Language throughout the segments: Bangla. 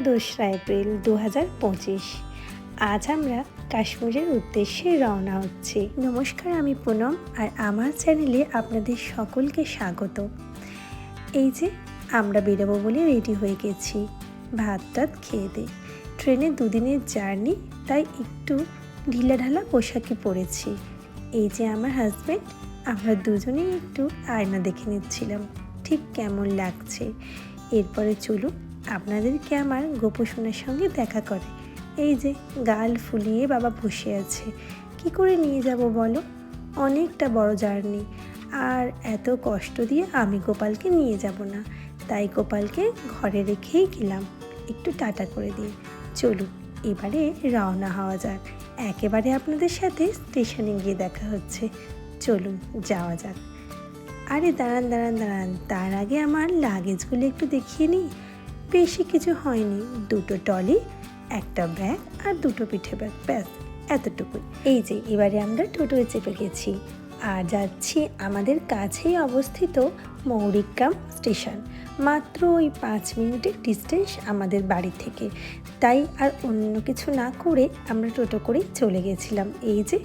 দোসরা এপ্রিল দু হাজার পঁচিশ। আজ আমরা কাশ্মীরের উদ্দেশ্যে রওনা হচ্ছি। নমস্কার, আমি পুনম আর আমার চ্যানেলে আপনাদের সকলকে স্বাগত। এই যে আমরা বেরোবো বলে রেডি হয়ে গেছি। ভাত টাত খেয়ে দে। ট্রেনে দুদিনের জার্নি, তাই একটু ঢিলাঢালা পোশাকে পরেছি। এই যে আমার হাজব্যান্ড, আমরা দুজনেই একটু আয়না দেখে নিচ্ছিলাম। ঠিক কেমন লাগছে? এরপরে চলুন আপনাদেরকে আমার গোপসোনার সঙ্গে দেখা করে। এই যে গাল ফুলিয়ে বাবা বসে আছে। কি করে নিয়ে যাব বলো? অনেকটা বড় জার্নি। আর এত কষ্ট দিয়ে আমি গোপালকে নিয়ে যাব না। তাই গোপালকে ঘরে রেখেই গেলাম। একটু টাটা করে দিয়ে। চলুন, এবারে রওনা হওয়া যাক। একেবারে আপনাদের সাথে স্টেশনে গিয়ে দেখা হচ্ছে। চলুন, যাওয়া যাক। আরে দাঁড়ান দাঁড়ান দাঁড়ান। তার আগে আমার লাগেজগুলো একটু দেখিয়ে নিই। বেশি কিছু হয়নি। দুটো টলি, একটা ব্যাগ আর দুটো পিঠে ব্যাগ। ব্যাস, এতটুকুই। এই যে, এবারে আমরা টোটোয় চেপে গেছি আর যাচ্ছি আমাদের কাছেই অবস্থিত মৌরিকগ্রাম স্টেশন। মাত্র ওই পাঁচ মিনিটের ডিস্টেন্স আমাদের বাড়ি থেকে। তাই আর অন্য কিছু না করে আমরা টোটো করেই চলে গেছিলাম। এই যে,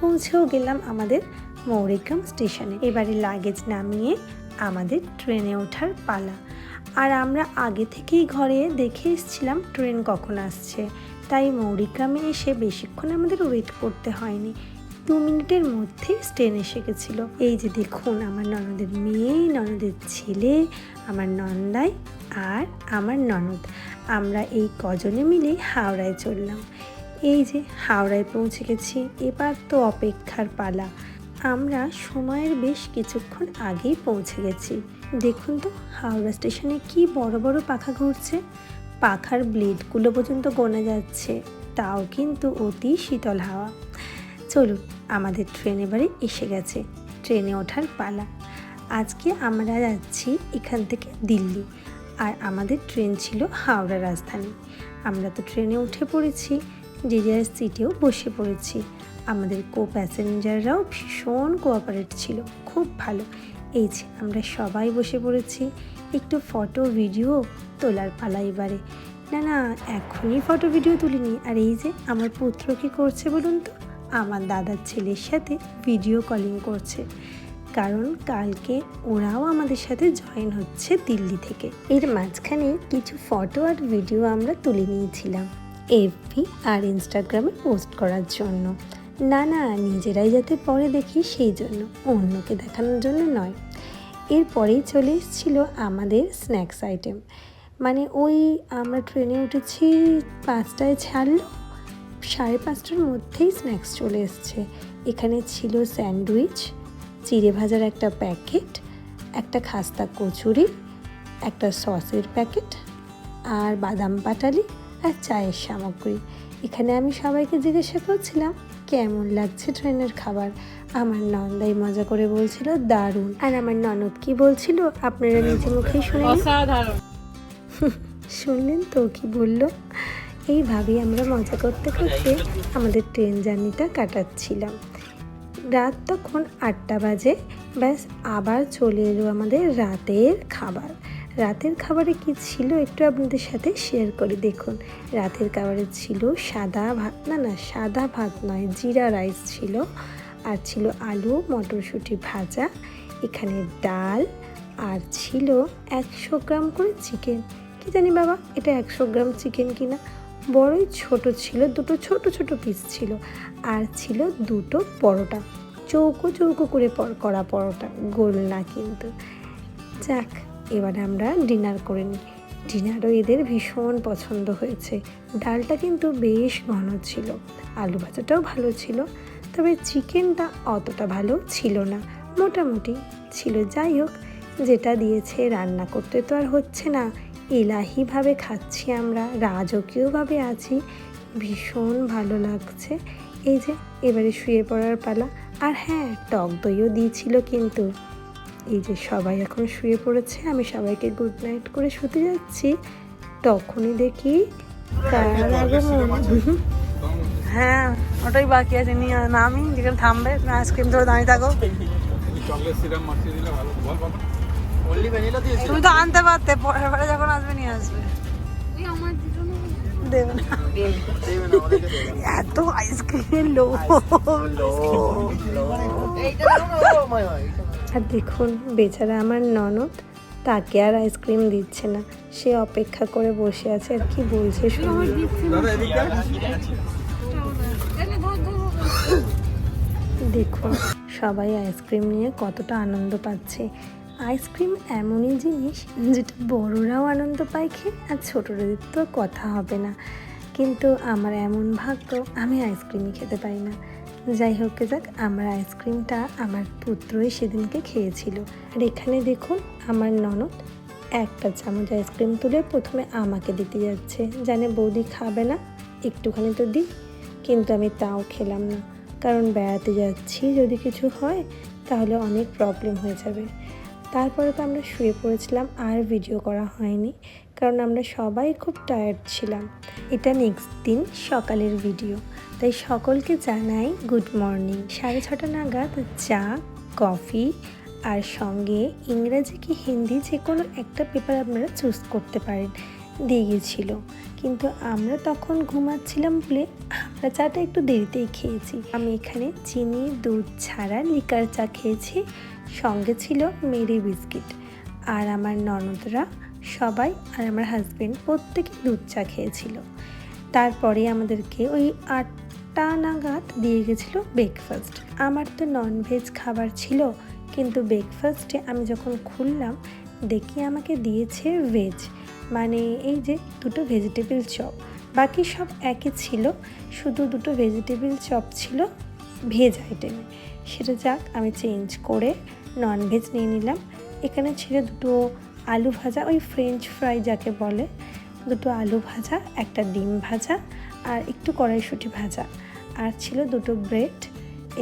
পৌঁছেও গেলাম আমাদের মৌরিগ্রাম স্টেশনে। এবারে লাগেজ নামিয়ে আমাদের ট্রেনে ওঠার পালা। আর আমরা আগে থেকেই ঘরে দেখে এসেছিলাম ট্রেন কখন আসছে। তাই মৌরিগ্রামে এসে বেশিক্ষণ আমাদের ওয়েট করতে হয়নি। দু মিনিটের মধ্যে ট্রেন এসে গেছিল। এই যে দেখুন, আমার ননদের মেয়ে, ননদের ছেলে, আমার নন্দাই আর আমার ননদ। আমরা এই কজনে মিলে হাওড়ায় চললাম। এই যে হাওড়ায় পৌঁছে গেছি, এবার তো অপেক্ষার পালা। আমরা সময়ের বেশ কিছুক্ষণ আগেই পৌঁছে গেছি। দেখুন তো, হাওড়া স্টেশনে কি বড় বড় পাখা ঘুরছে। পাখার ব্লেডগুলো পর্যন্ত গোনা যাচ্ছে, তাও কিন্তু অতি শীতল হাওয়া। চলুন, আমাদের ট্রেন এবারে এসে গেছে, ট্রেনে ওঠার পালা। আজকে আমরা যাচ্ছি এখান থেকে দিল্লি, আর আমাদের ট্রেন ছিল হাওড়া রাজধানী। আমরা তো ট্রেনে উঠে পড়েছি, যে যার সিটেও বসে পড়েছি। আমাদের কো প্যাসেঞ্জাররাও ভীষণ কোঅপারেট ছিল, খুব ভালো। এই যে, আমরা সবাই বসে পড়েছি, একটু ফটো ভিডিও তোলার পালা এবারে। না না, এখনই ফটো ভিডিও তুলিনি। আর এই যে, আমার পুত্র কী করছে বলুন তো? আমার দাদার ছেলের সাথে ভিডিও কলিং করছে। কারণ কালকে ওরাও আমাদের সাথে জয়েন হচ্ছে দিল্লি থেকে। এর মাঝখানে কিছু ফটো আর ভিডিও আমরা তুলে নিয়েছিলাম এফবি আর ইনস্টাগ্রামে পোস্ট করার জন্য। না না, নিজেরাই যাতে পরে দেখি সেই জন্য, অন্যকে দেখানোর জন্য নয়। এরপরেই চলে এসেছিল আমাদের স্ন্যাক্স আইটেম মানে ওই আমরা ট্রেনে উঠেছি, পাঁচটায় ছাড়লো, সাড়ে পাঁচটার মধ্যেই স্ন্যাক্স চলে এসছে। এখানে ছিল স্যান্ডউইচ, চিড়ে ভাজার একটা প্যাকেট, একটা খাস্তা কচুরি, একটা সসের প্যাকেট, আর বাদাম পাটালি আর চায়ের সামগ্রী। এখানে আমি সবাইকে জিজ্ঞাসা করছিলাম কেমন লাগছে ট্রেনের খাবার? আমার নন্দাই মজা করে বলছিল দারুণ। আর আমার ননদ কি বলছিল? আপনারা নিজে মুখেই শুনে শুনলেন তো কি বলল? এইভাবেই আমরা মজা করতে করতে আমাদের ট্রেন জার্নিটা কাটাচ্ছিলাম। রাত তখন আটটা বাজে। ব্যাস আবার চলে এলো আমাদের রাতের খাবার। রাতের খাবারে কি ছিল একটু আপনাদের সাথে শেয়ার করে। দেখুন, রাতের খাবারে ছিল সাদা ভাত, না না, সাদা ভাত নয়, জিরা রাইস ছিল। আর ছিল আলু, মটরশুঁটি ভাজা, এখানে ডাল, আর ছিল একশো গ্রাম করে চিকেন কি জানি বাবা, এটা একশো গ্রাম চিকেন কিনা? বড়ই ছোট ছিল, দুটো ছোট ছোট পিস ছিল। আর ছিল দুটো পরোটা, চৌকো চৌকো করে পর- করা পরোটা, গোল না কিন্তু। যাক এবার আমরা ডিনার করে নিই। ডিনারও এদের ভীষণ পছন্দ হয়েছে। ডালটা কিন্তু বেশ ঘন ছিল, আলু ভাজাটাও ভালো ছিল, তবে চিকেনটা অতটা ভালো ছিল না, মোটামুটি ছিল। যাই হোক, যেটা দিয়েছে রান্না করতে তো আর হচ্ছে না। এলাহিভাবে খাচ্ছি আমরা, রাজকীয়ভাবে আছি, ভীষণ ভালো লাগছে। এই যে, এবারে শুয়ে পড়ার পালা। আর হ্যাঁ টক দইও দিয়েছিল কিন্তু। এই যে সবাই এখন শুয়ে পড়েছে আমি সবাইকে গুড নাইট করে শুতে যাচ্ছি তখনই দেখি কার আগমন হ্যাঁ ওটাই বাকি আছে নিয়ে নামি যেখানে থামবে আইসক্রিম ধরে দাঁড়িয়ে থাকো চকলেট সিরাপ মাখিয়ে দিলে ভালো বল বাবা অনলি ভ্যানিলা দিয়েছি তুমি তো আনতে পারতে পরের বারে যখন আসবে নিয়ে আসবে ওই আমার দিদি দেবে না এত আইসক্রিমের লোভ আর দেখুন, বেচারা আমার ননদ তাকে আর আইসক্রিম দিচ্ছে না। সে অপেক্ষা করে বসে আছে আর কি বলছে দেখুন, সবাই আইসক্রিম নিয়ে কতটা আনন্দ পাচ্ছে। আইসক্রিম এমনই জিনিস যেটা বড়রাও আনন্দ পায় খেয়ে, আর ছোটদের তো কথা হবে না। কিন্তু আমার এমন ভাগ্য, আমি আইসক্রিমই খেতে পারি না। যাই হোক যাক, আমার আইসক্রিমটা আমার পুত্রই সেদিনকে খেয়েছিল। আর এখানে দেখুন, আমার ননদ একটা চামচ আইসক্রিম তুলে প্রথমে আমাকে দিতে যাচ্ছে। জানে বৌদি খাবে না, একটুখানি তো দিই, কিন্তু আমি তাও খেলাম না। কারণ বেড়াতে যাচ্ছি, যদি কিছু হয়, তাহলে অনেক প্রবলেম হয়ে যাবে। তারপরে তো আমরা শুয়ে পড়েছিলাম, আর ভিডিও করা হয়নি। কারণ আমরা সবাই খুব টায়ার্ড ছিলাম। এটা নেক্সট দিন সকালের ভিডিও তাই সকলকে জানাই গুড মর্নিং সাড়ে ছটা নাগাদ চা কফি আর সঙ্গে ইংরাজি কি হিন্দি যে কোনো একটা পেপার আপনারা চুজ করতে পারেন, দিয়ে গেছিল কিন্তু আমরা তখন ঘুমাচ্ছিলাম বলে আমরা চাটা একটু দেরিতেই খেয়েছি। আমি এখানে চিনি, দুধ ছাড়া লিকার চা খেয়েছি। সঙ্গে ছিল মেরি বিস্কিট আর আমার ননদরা সবাই আর আমার হাজবেন্ড প্রত্যেকে দুধ চা খেয়েছিল। তারপরে আমাদেরকে ওই আটটা নাগাদ দিয়ে গেছিল ব্রেকফাস্ট আমার তো ননভেজ খাবার ছিল, কিন্তু ব্রেকফাস্টে আমি যখন খুললাম, দেখি আমাকে দিয়েছে ভেজ মানে এই যে দুটো ভেজিটেবল চপ বাকি সব একই ছিল, শুধু দুটো ভেজিটেবল চপ ছিল ভেজ আইটেমে সেটা যাক, আমি চেঞ্জ করে ননভেজ নিয়ে নিলাম। এখানে ছিল দুটো আলু ভাজা, ওই ফ্রেঞ্চ ফ্রাই যাকে বলে। দুটো আলু ভাজা, একটা ডিম ভাজা আর একটু কড়াইশুঁটি ভাজা। আর ছিল দুটো ব্রেড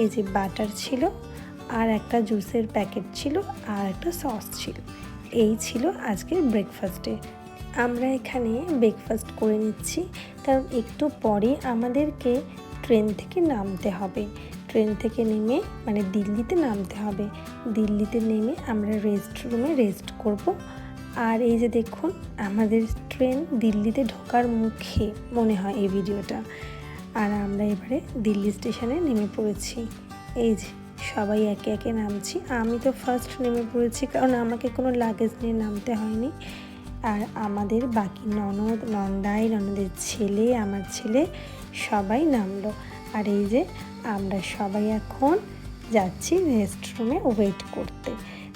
এই যে বাটার ছিল আর একটা জুসের প্যাকেট ছিল আর একটা সস ছিল। এই ছিল আজকের ব্রেকফাস্টে আমরা এখানে ব্রেকফাস্ট করে নিচ্ছি, কারণ একটু পরে আমাদেরকে ট্রেন থেকে নামতে হবে। ট্রেন থেকে নেমে মানে দিল্লিতে নামতে হবে। দিল্লিতে নেমে আমরা রেস্ট রুমে রেস্ট করব। আর এই যে দেখুন, আমাদের ট্রেন দিল্লিতে ঢোকার মুখে, মনে হয় এই ভিডিওটা। আর আমরা এবারে দিল্লি স্টেশনে নেমে পড়েছি। এই যে, সবাই একে একে নামছি। আমি তো ফার্স্ট নেমে পড়েছি, কারণ আমাকে কোনো লাগেজ নিয়ে নামতে হয়নি। আর আমাদের বাকি ননদ, নন্দাই, ননদের ছেলে, আমার ছেলে সবাই নামলো। আর এই যে আমরা সবাই এখন যাচ্ছি রেস্টরুমে ওয়েট করতে।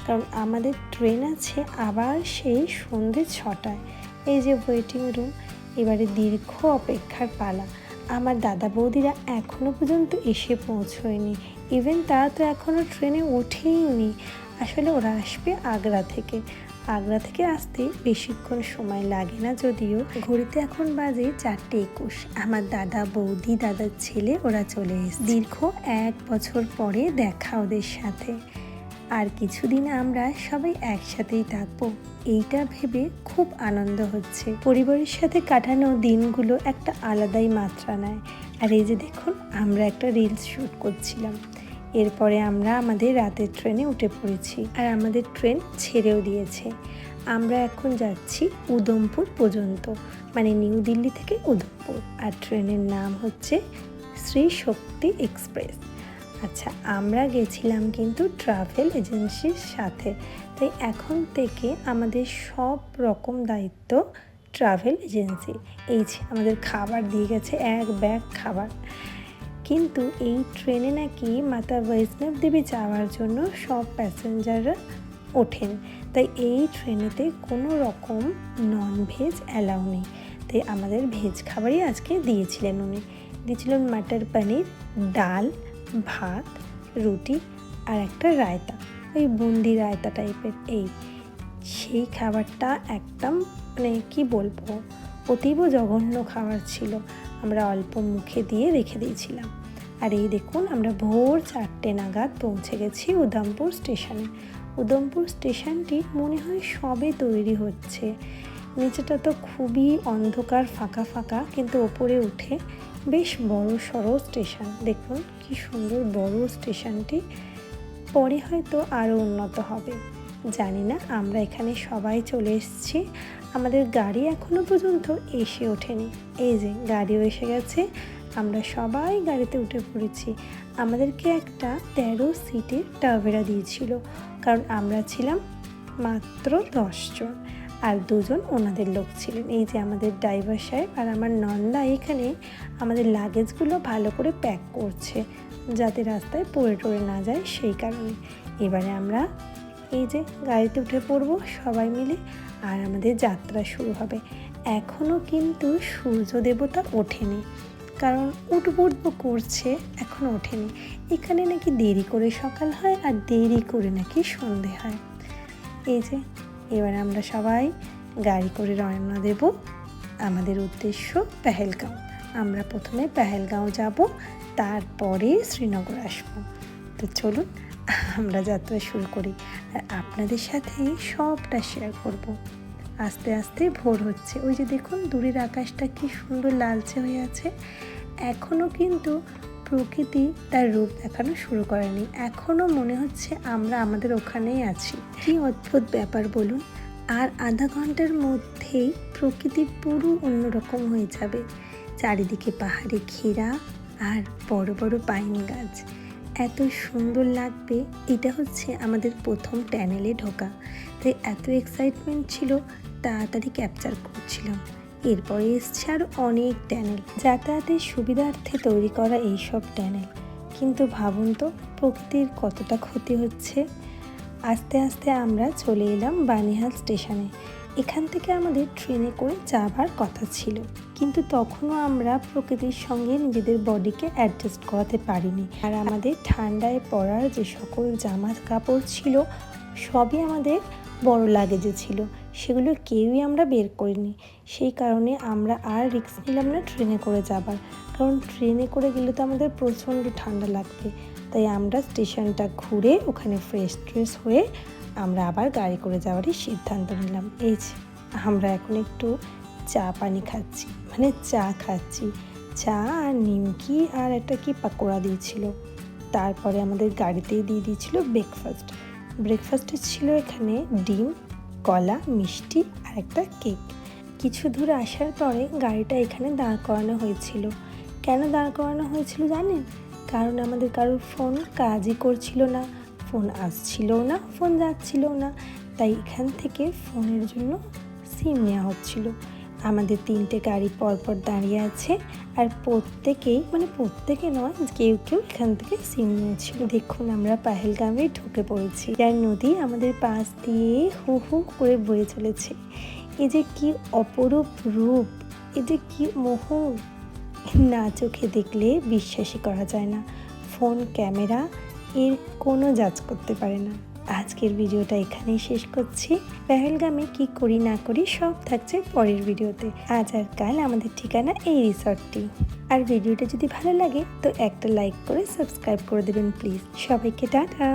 কারণ আমাদের ট্রেন আছে আবার সেই সন্ধে ছটায়। এই যে ওয়েটিং রুম এবারে দীর্ঘ অপেক্ষার পালা। আমার দাদা বৌদিরা এখনও পর্যন্ত এসে পৌঁছয়নি। ইভেন তারা তো এখনও ট্রেনে ওঠেইনি। আসলে ওরা আসবে আগ্রা থেকে। আগ্রা থেকে আসতে বেশিক্ষণ সময় লাগে না যদিও। ঘড়িতে এখন বাজে চারটে একুশ। আমার দাদা, বৌদি, দাদার ছেলে, ওরা চলে এসেছে। দীর্ঘ এক বছর পরে দেখা ওদের সাথে। আর কিছুদিন আমরা সবাই একসাথেই থাকব। এইটা ভেবে খুব আনন্দ হচ্ছে। পরিবারের সাথে কাটানো দিনগুলো একটা আলাদাই মাত্রা নেয়। আর এই যে দেখুন, আমরা একটা রিলস শ্যুট করছিলাম। এরপরে আমরা আমাদের রাতের ট্রেনে উঠে পড়েছি আর আমাদের ট্রেন ছেড়েও দিয়েছে। আমরা এখন যাচ্ছি উদমপুর পর্যন্ত মানে নিউ দিল্লি থেকে উদমপুর আর ট্রেনের নাম হচ্ছে শ্রী শক্তি এক্সপ্রেস। আচ্ছা আমরা গেছিলাম কিন্তু ট্রাভেল এজেন্সির সাথে, তাই এখন থেকে আমাদের সব রকম দায়িত্ব ট্রাভেল এজেন্সি। এই যে আমাদের খাবার দিয়ে গেছে, এক ব্যাগ খাবার। কিন্তু এই ট্রেনে নাকি মাতা বৈষ্ণব দেবী যাওয়ার জন্য সব প্যাসেঞ্জাররা ওঠেন। তাই এই ট্রেনেতে কোনো রকম নন ভেজ অ্যালাউ নেই। তাই আমাদের ভেজ খাবারই আজকে দিয়েছিলেন উনি। দিয়েছিলেন মাটার পনির, ডাল, ভাত, রুটি আর একটা রায়তা। ওই বুন্দি রায়তা টাইপের এই। সেই খাবারটা একদম মানে কি বলব? অতীব জঘন্য খাবার ছিল। আমরা অল্প মুখে দিয়ে রেখে দিয়েছিলাম। আর এই দেখুন, আমরা ভোর চারটে নাগাদ পৌঁছে গেছি উদমপুর স্টেশনে। উদমপুর স্টেশনটি মনে হয় সবে তৈরি হচ্ছে। নিচেটা তো খুবই অন্ধকার, ফাঁকা ফাঁকা, কিন্তু ওপরে উঠে বেশ বড় সড়ো স্টেশন। দেখুন, কি সুন্দর বড় স্টেশনটি। পরে হয়তো আরও উন্নত হবে। জানি না, আমরা এখানে সবাই চলে এসেছি। আমাদের গাড়ি এখনও পর্যন্ত এসে ওঠেনি। এই যে, গাড়িও এসে গেছে। আমরা সবাই গাড়িতে উঠে পড়েছি। আমাদেরকে একটা তেরো সিটের টাভেরা দিয়েছিল, কারণ আমরা ছিলাম মাত্র দশজন আর দুজন ওনাদের লোক ছিলেন। এই যে, আমাদের ড্রাইভার সাহেব আর আমার নন্দা এখানে আমাদের লাগেজগুলো ভালো করে প্যাক করছে, যাতে রাস্তায় পড়ে টড়ে না যায় সেই কারণে। এবারে আমরা এই যে গাড়িতে উঠে পড়ব সবাই মিলে, আর আমাদের যাত্রা শুরু হবে। এখনও কিন্তু সূর্য দেবতা ওঠেনি, কারণ উঠবো উঠবো করছে এখনও ওঠেনি। এখানে নাকি দেরি করে সকাল হয় আর দেরি করে নাকি সন্ধে হয়। এই যে, এবার আমরা সবাই গাড়ি করে রওনা দেব আমাদের উদ্দেশ্য পেহেলগাঁও। আমরা প্রথমে পেহেলগাঁও যাব, তারপরে শ্রীনগর আসব। তো চলুন আমরা যাত্রা শুরু করি আর আপনাদের সাথে সবটা শেয়ার করব। আস্তে আস্তে ভোর হচ্ছে। ওই যে দেখুন, দূরের আকাশটা কি সুন্দর লালচে হয়ে আছে। এখনও কিন্তু প্রকৃতি তার রূপ দেখানো শুরু করেনি। এখনও মনে হচ্ছে আমরা আমাদের ওখানেই আছি। কি অদ্ভুত ব্যাপার বলুন। আর আধা ঘণ্টার মধ্যেই প্রকৃতি পুরো অন্যরকম হয়ে যাবে। চারিদিকে পাহাড়ে ঘেরা আর বড় বড় পাইন গাছ। এত সুন্দর লাগবে, এটা হচ্ছে আমাদের প্রথম ট্যানেলে ঢোকা। তাই এত এক্সাইটমেন্ট ছিল, তাড়াতাড়ি ক্যাপচার করছিলাম। এরপরে এসছে আরও অনেক ট্যানেল যাতায়াতের সুবিধার্থে তৈরি করা এইসব ট্যানেল কিন্তু ভাবুন তো, প্রকৃতির কতটা ক্ষতি হচ্ছে? আস্তে আস্তে আমরা চলে এলাম বানিহাল স্টেশনে। এখান থেকে আমাদের ট্রেনে করে যাবার কথা ছিল। কিন্তু তখনও আমরা প্রকৃতির সঙ্গে নিজেদের বডিকে অ্যাডজাস্ট করাতে পারিনি। আর আমাদের ঠান্ডায় পরার যে সকল জামা কাপড় ছিল, সবই আমাদের বড় লাগেজে ছিল। সেগুলো কেউই আমরা বের করিনি। সেই কারণে আমরা আর রিস্ক নিলাম না ট্রেনে করে যাবার। কারণ ট্রেনে করে গেলে তো আমাদের প্রচণ্ড ঠান্ডা লাগবে। তাই আমরা স্টেশনটা ঘুরে ওখানে ফ্রেশ ট্রেশ হয়ে আমরা আবার গাড়ি করে যাওয়ারই সিদ্ধান্ত নিলাম। এই যে, আমরা এখন একটু চা পানি খাচ্ছি মানে চা খাচ্ছি। চা আর নিমকি আর একটা কি পাকোড়া দিয়েছিল। তারপরে আমাদের গাড়িতেই দিয়ে দিয়েছিল ব্রেকফাস্ট ব্রেকফাস্টে ছিল এখানে ডিম, কলা, মিষ্টি আর একটা কেক কিছু দূর আসার পরে গাড়িটা এখানে দাঁড় করানো হয়েছিল। কেন দাঁড় করানো হয়েছিল জানেন? কারণ আমাদের কারোর ফোন কাজই করছিল না, ফোন আসছিলও না, ফোন যাচ্ছিলও না। তাই এখান থেকে ফোনের জন্য সিম নেওয়া হচ্ছিল। আমাদের তিনটে গাড়ি পরপর দাঁড়িয়ে আছে আর প্রত্যেকেই মানে প্রত্যেকে নয়, কেউ কেউ এখান থেকে সিম নিয়েছিল। দেখুন আমরা পাহেলগামে ঢুকে পড়েছি। যার নদী আমাদের পাশ দিয়ে হু হু করে বয়ে চলেছে। এ যে কি অপরূপ রূপ, এ যে কি মোহ না চোখে দেখলে বিশ্বাসই করা যায় না। ফোন, ক্যামেরা, এর কোনো জাজ করতে পারে না। আজকের ভিডিওটা এখানেই শেষ করছি। পেহেলগামে কি করি না করি সব থাকছে পরের ভিডিওতে। আজ আর কাল আমাদের ঠিকানা এই রিসর্টটি। আর ভিডিওটা যদি ভালো লাগে তো একটা লাইক করে সাবস্ক্রাইব করে দেবেন প্লিজ। সবাইকে টাটা।